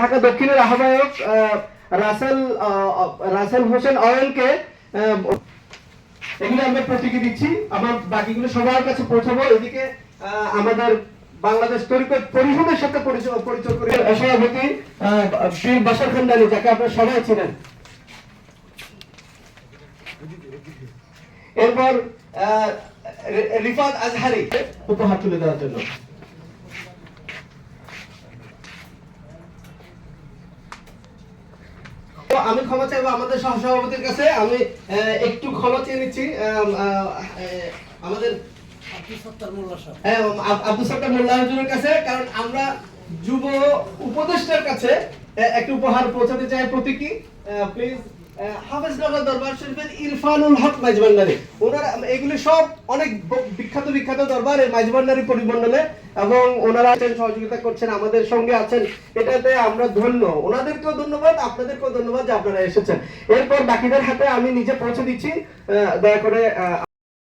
ঢাকা দক্ষিণের আহ্বায়ক রাসেল রাসেল হোসেন অয়েলকে এগুলো আমরা প্রতীকী দিচ্ছি। আমার বাকিগুলো সবার কাছে পৌঁছাবো। এদিকে আমাদের বাংলাদেশ তরিকত পরিষদের সাথে পরিচয় পরিচয় করে। সভাপতি বাসার যাকে আপনারা সবাই ছিলেন এরপর রিফাত আজহারি, উপহার তুলে দেওয়ার জন্য। আমি ক্ষমা চাইব আমাদের সহসভাপতির কাছে। আমি একটু ক্ষমা চেয়ে নিচ্ছি। আমাদের হ্যাঁ, আব- আব্দুল সত্তার মোল্লা কাছে কারণ আমরা যুব উপদেষ্টার কাছে একটু উপহার পৌঁছাতে চাই প্রতীকী। প্লিজ হাফেজনগর দরবার শরীফের ইরফানুল হক মাইজবান্ডারি। ওনারা, এগুলি সব অনেক বিখ্যাত বিখ্যাত দরবার এই মাইজবান্ডারি পরিমণ্ডলে এবং ওনারা আছেন, সহযোগিতা করছেন, আমাদের সঙ্গে আছেন। এটাতে আমরা ধন্য। ওনাদেরকেও ধন্যবাদ, আপনাদেরকেও ধন্যবাদ যে আপনারা এসেছেন। এরপর বাকিদের হাতে আমি নিজে পৌঁছে দিচ্ছি। দয়া করে